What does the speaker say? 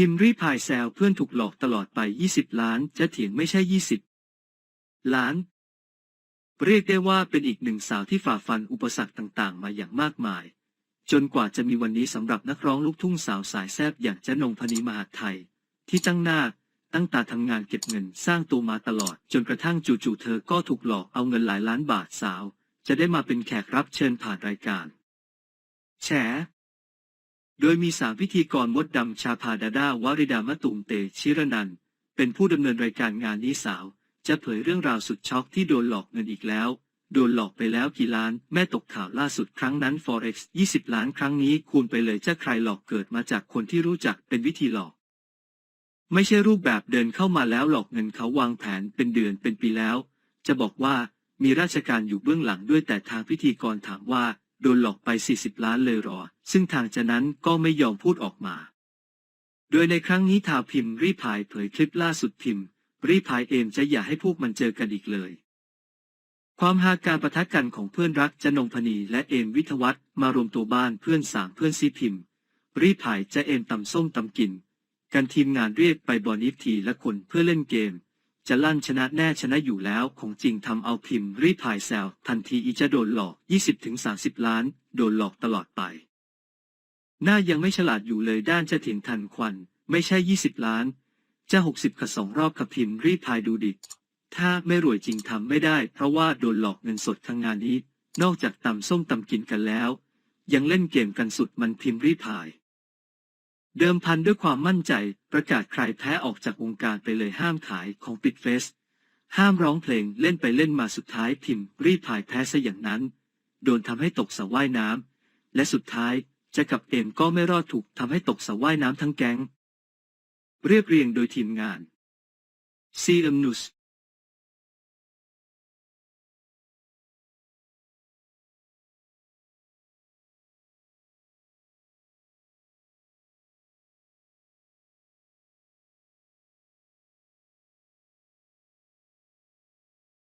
พิมพ์รีพายแซวเพื่อนถูกหลอกตลอดไป 20 ล้านจะเถียงไม่ใช่ 20 ล้าน เรียกได้ว่าเป็นอีกหนึ่งสาวที่ฝ่าฟันอุปสรรคต่างๆ มาอย่างมากมาย จนกว่าจะมีวันนี้สำหรับนักร้องลูกทุ่งสาวสายแซบอย่างจ๊นงพนีมหาไทย ที่ตั้งหน้าตั้งตาทำงานเก็บเงินสร้างตัวมาตลอด จนกระทั่งจู่ๆเธอก็ถูกหลอกเอาเงินหลายล้านบาทสาว จะได้มาเป็นแขกรับเชิญผ่านรายการ แฉ โดยมีสามพิธีกรมดดำชาพาดาดาวาริดามะตุมเตชิรนัน เป็นผู้ดำเนินรายการงานนี้สาว จะเผยเรื่องราวสุดช็อกที่โดนหลอกเงินอีกแล้ว โดนหลอกไปแล้วกี่ล้าน แม่ตกข่าวล่าสุดครั้งนั้น Forex 20 ล้านครั้งนี้คูณไปเลยจะใครหลอกเกิดมาจากคนที่รู้จักเป็นวิธีหลอก ไม่ใช่รูปแบบเดินเข้ามาแล้วหลอกเงินเขาวางแผนเป็นเดือนเป็นปีแล้ว จะบอกว่ามีราชการอยู่เบื้องหลังด้วยแต่ทางพิธีกรถามว่า โดนหลอกไป 40 ล้านเลยหรอ ซึ่งทางจะนั้นก็ไม่ยอมพูดออกมา โดยในครั้งนี้ทาวพิมพ์รีพายเผยคลิปล่าสุดพิมพ์ รีพายเอมจะอย่าให้พวกมันเจอกันอีกเลย ความฮาการประทะกันของเพื่อนรักจะนงพนีและเอมวิทวัฒน์มารวมตัวบ้านเพื่อนสามเพื่อนซีพิมพ์ รีพายจะเอมตำส้มตำกิน กันทีมงานเรียกไปบอนิฟทีละคนเพื่อเล่นเกม จะลั่นชนะแน่ชนะอยู่แล้วของจริงทำเอาพิมพ์รีพายแซวทันทีอีจะโดนหลอก 20-30 ล้าน โดนหลอกตลอดไป หน้ายังไม่ฉลาดอยู่เลยด้านจะเถียงทันควัน ไม่ใช่ 20 ล้าน จะ 60กับสองรอบกับพิมพ์รีพายดูดิ ถ้าไม่รวยจริงทำไม่ได้ เพราะว่าโดนหลอกเงินสดทางงานนี้ นอกจากตำส้มตำกินกันแล้ว ยังเล่นเกมกันสุดมันพิมพ์รีพาย เดิมพันด้วยความมั่นใจ ประกาศใครแพ้ออกจากวงการไปเลยห้ามขายของปิดเฟส ห้ามร้องเพลงเล่นไปเล่นมาสุดท้ายพิมรีพายแพ้ซะอย่างนั้น โดนทำให้ตกสระว่ายน้ำและสุดท้ายจะกับเอมก็ไม่รอดถูกทำให้ตกสระว่ายน้ำทั้งแก๊งเรียบเรียงโดยทีมงาน CM News